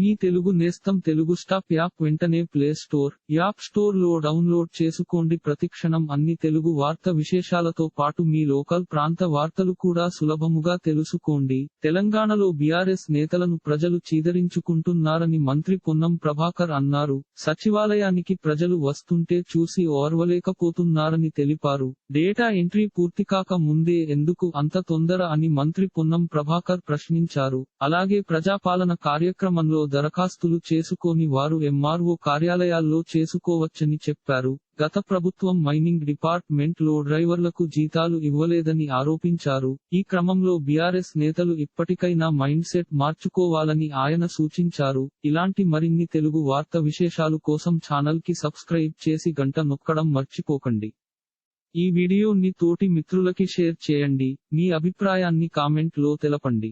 మీ తెలుగు నేస్తం Telugu stop app వెంటనే play store app స్టోర్లో డౌన్లోడ్ చేసుకోండి. ప్రతిక్షణం అన్ని తెలుగు వార్త విశేషాలతో పాటు మీ లోకల్ ప్రాంత వార్తలు కూడా సులభముగా తెలుసుకోండి. తెలంగాణలో బీఆర్ఎస్ నేతలను ప్రజలు చీదరించుకుంటున్నారని మంత్రి పొన్నం ప్రభాకర్ అన్నారు. సచివాలయానికి ప్రజలు వస్తుంటే చూసి ఓర్వలేకపోతున్నారని తెలిపారు. డేటా ఎంట్రీ పూర్తి కాక ముందే ఎందుకు అంత తొందర అని మంత్రి పొన్నం ప్రభాకర్ ప్రశ్నించారు. అలాగే ప్రజాపాలన కార్యక్రమంలో దరఖాస్తులు చేసుకోని వారు ఎంఆర్ఓ కార్యాలయాల్లో చేసుకోవచ్చని చెప్పారు. గత ప్రభుత్వం మైనింగ్ డిపార్ట్మెంట్లో డ్రైవర్లకు జీతాలు ఇవ్వలేదని ఆరోపించారు. ఈ క్రమంలో బీఆర్ఎస్ నేతలు ఇప్పటికైనా మైండ్ సెట్ మార్చుకోవాలని ఆయన సూచించారు. ఇలాంటి మరిన్ని తెలుగు వార్త విశేషాలు కోసం ఛానల్కి సబ్స్క్రైబ్ చేసి గంట నొక్కడం మర్చిపోకండి. ఈ వీడియోని తోటి మిత్రులకి షేర్ చేయండి. మీ అభిప్రాయాన్ని కామెంట్లో తెలపండి.